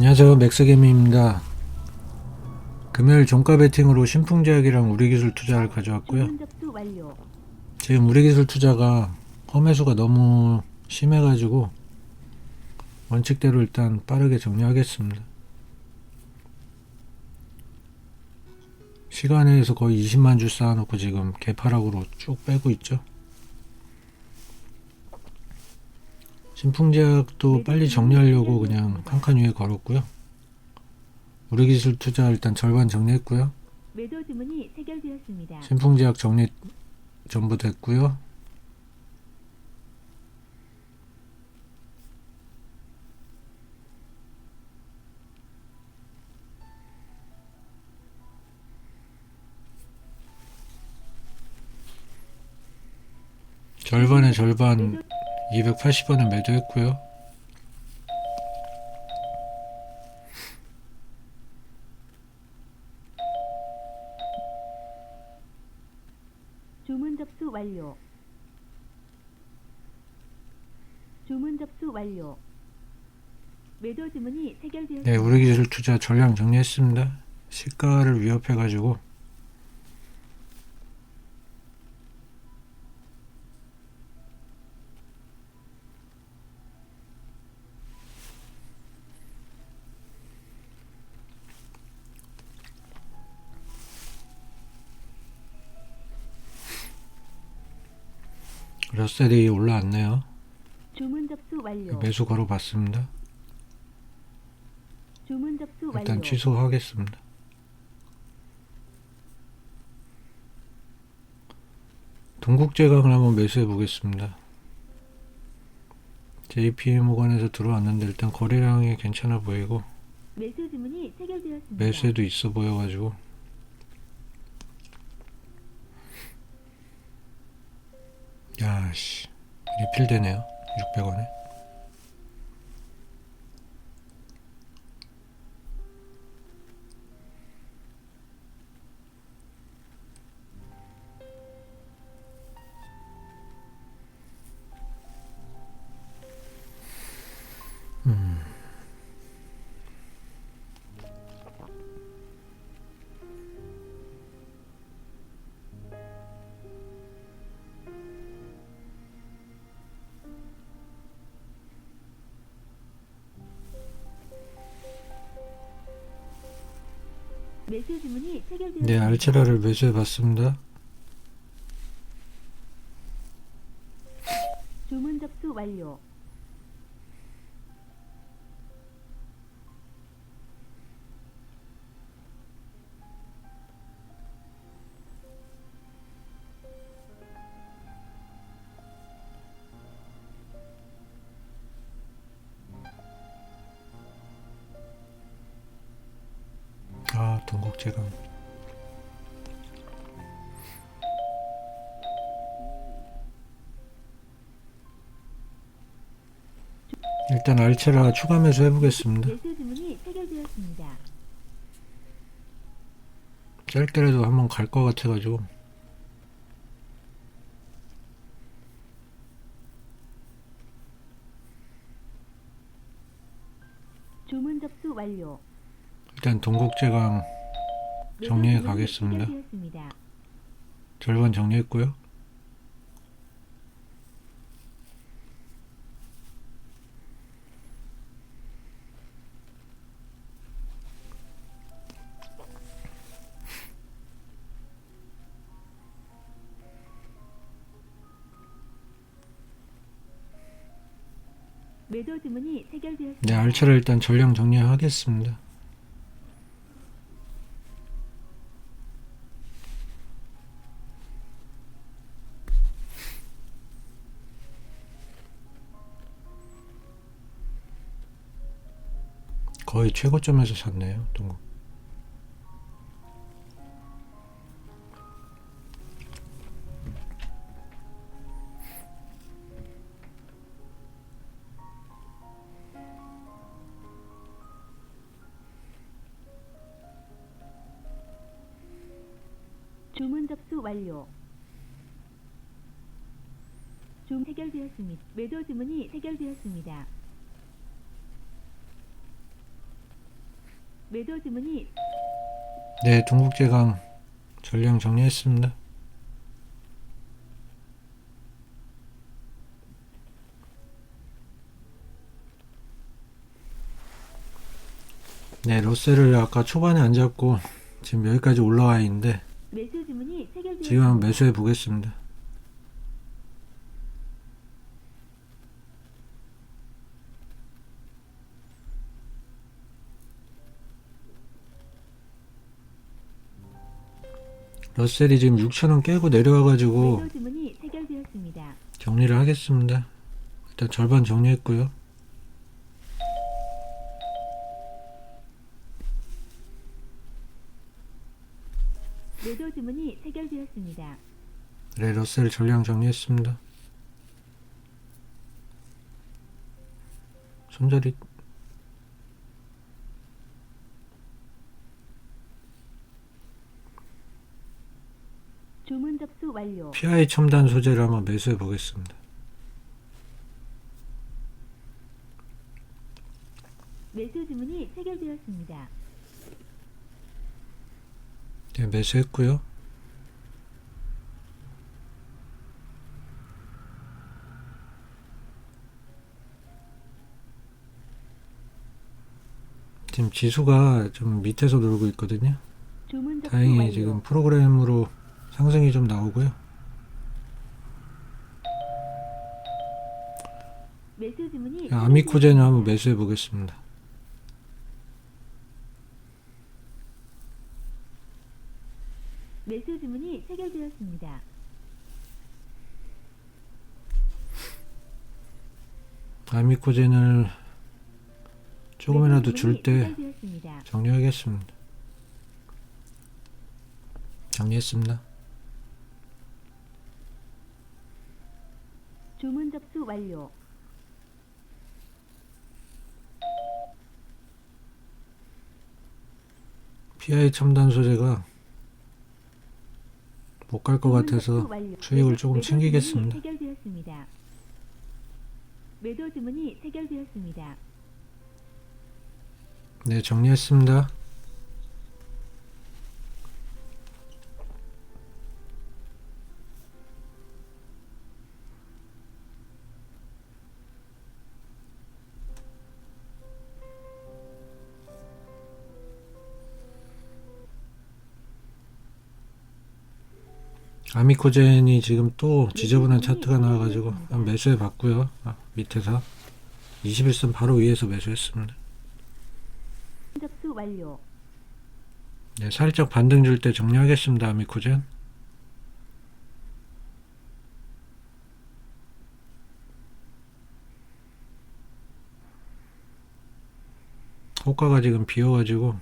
안녕하세요. 맥스개미입니다. 금요일 종가 베팅으로 신풍제약이랑 우리기술 투자를 가져왔고요. 지금 우리기술 투자가 험해수가 너무 심해가지고 원칙대로 일단 빠르게 정리하겠습니다. 시간에서 거의 20만 주 쌓아놓고 지금 개파락으로 쭉 빼고 있죠 신풍제약도 빨리 정리하려고 그냥 한칸 위에 걸었고요 우리 기술 투자 일단 절반 정리했고요 매도 주문이 체결되었습니다. 신풍제약 정리 전부 됐고요. 절반의 절반 280원에 매도했고요. 주문 접수 완료. 주문 접수 완료. 매도 주문이 체결되었습니다. 네, 우리 기술 투자 전량 정리했습니다. 시가를 위협해 가지고 러셀이 올라왔네요. 주문 접수 완료. 매수 걸어봤습니다. 주문 접수 완료. 일단 취소하겠습니다. 동국제강을 한번 매수해 보겠습니다. JP모관에서 들어왔는데 일단 거래량이 괜찮아 보이고 매수 주문이 체결되었습니다. 매수에도 있어 보여가지고 야씨. 리필되네요. 600원에 네 알체라를 매수해 봤습니다 주문 접수 완료. 제강 일단 알체라 추가 매수 해보겠습니다. 짧게라도 한번 갈 것 같아가지고 주문 접수 완료. 일단 동국제강 정리해 가겠습니다. 절반 정리했고요. 네 알체를 일단 전량 정리하겠습니다 거의 최고점에서 샀네요 동국 주문 접수 완료. 주 체결되었습니다. 매도 주문이 체결되었습니다. 매도 주문이 네, 동국제강 전량 정리했습니다. 네, 로세를 아까 초반에 안 잡고 지금 여기까지 올라와 있는데 매수 주문이 체결되었습니다. 지금 한번 매수해 보겠습니다. 러셀이 지금 6천원 깨고 내려와가지고. 정리를 하겠습니다. 일단 절반 정리했고요. 매도 주문이 체결되었습니다. 네, 러셀 전량 정리했습니다. 손절이 완료. PI 첨단 소재를 한번 매수해 보겠습니다. 매수 주문이 체결되었습니다. 네, 매수했고요. 지금 지수가 좀 밑에서 놀고 있거든요. 다행히. 지금 프로그램으로 상승이 좀 나오고요. 아미코젠을 한번 매수해 보겠습니다. 매수 주문이 체결되었습니다. 아미코젠을 조금이라도 줄 때. 정리하겠습니다. 정리했습니다. 완료. PI 첨단 소재가 못 갈 것 같아서. 수익을 조금 챙기겠습니다. 매도 주문이 체결되었습니다. 네, 정리했습니다. 아미코젠이 지금 또 지저분한 차트가 나와가지고 매수해 봤고요. 아, 밑에서 21선 바로 위에서 매수했습니다. 접수 완료. 네, 살짝 반등 줄 때 정리하겠습니다. 아미코젠. 호가가 지금 비어가지고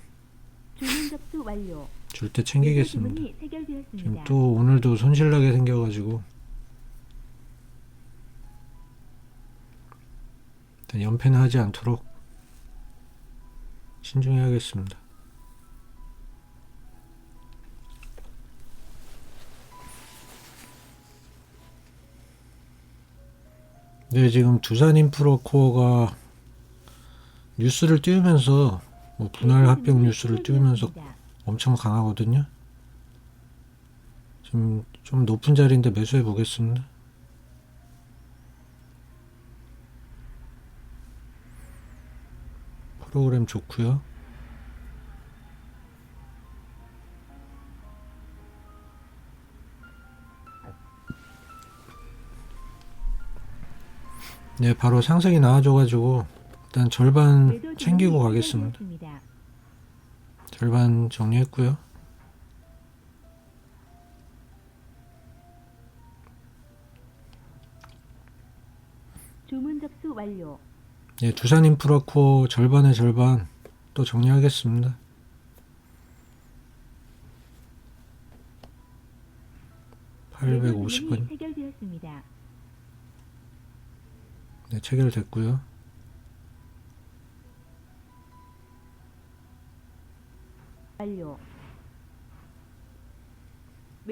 주문 접수 완료. 매도 챙기겠습니다. 체결되었습니다. 지금 또 오늘도 손실나게 생겨가지고 일단 연패는 하지 않도록 신중해야겠습니다. 네, 지금 두산 인프로 코어가 뉴스를 띄우면서 뭐 분할 합병 뉴스를 띄우면서 체결되었습니다. 엄청 강하거든요. 지금 좀 높은 자리인데 매수해 보겠습니다. 프로그램 좋고요. 네, 바로 상승이 나와줘가지고 일단 절반 챙기고 가겠습니다. 절반 정리했고요. 주문 접수 완료. 네, 두산 인프라코어 절반의 절반 또 정리하겠습니다. 매도 850원 주문이 체결되었습니다. 네, 체결됐고요.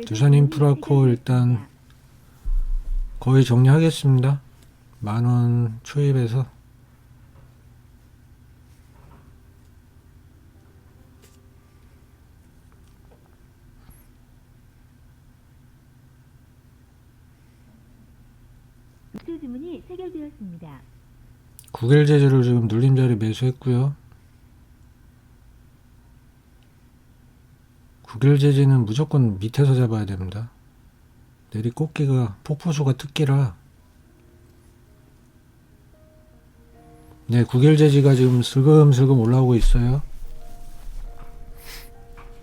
두산 인프라코 일단 거의 정리하겠습니다. 만원 초입에서 주문이 체결되었습니다. 9일 제재를 지금 눌림자리 매수했고요. 구길 제재는 무조건 밑에서 잡아야 됩니다. 내리 꽃기가 폭포수가 특기라. 네, 구길 제지가 지금 슬금슬금 올라오고 있어요.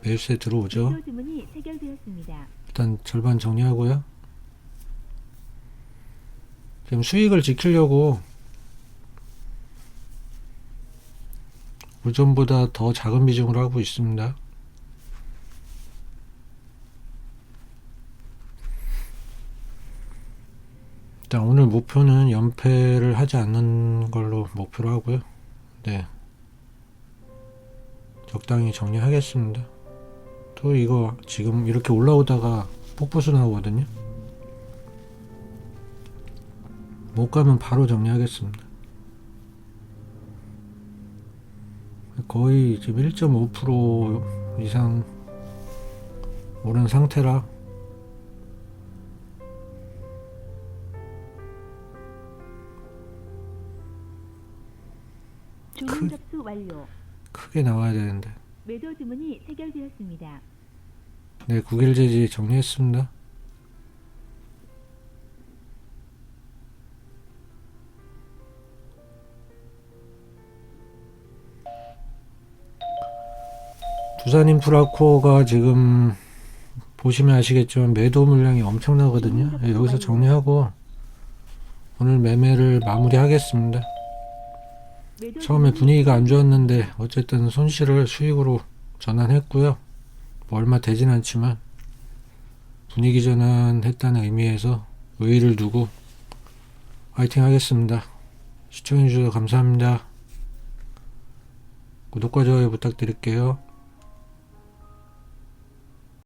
매수에 들어오죠. 매수 주문이 체결되었습니다. 일단 절반 정리하고요. 지금 수익을 지키려고 우전보다 더 작은 비중으로 하고 있습니다. 일단 오늘 목표는 연패를 하지 않는 걸로 목표로 하고요. 네. 적당히 정리하겠습니다. 또 이거 지금 이렇게 올라오다가 폭포수 나오거든요. 못 가면 바로 정리하겠습니다. 거의 지금 1.5% 이상 오른 상태라 크게 나와야 되는데. 매도 주문이 체결되었습니다. 네, 국일제지 정리했습니다. 두산 인프라코어가 지금 보시면 아시겠지만 매도 물량이 엄청나거든요. 네, 여기서 정리하고 오늘 매매를 마무리하겠습니다. 처음에 분위기가 안 좋았는데 어쨌든 손실을 수익으로 전환했고요. 뭐 얼마 되진 않지만 분위기 전환했다는 의미에서 의의를 두고 화이팅 하겠습니다. 시청해주셔서 감사합니다. 구독과 좋아요 부탁드릴게요.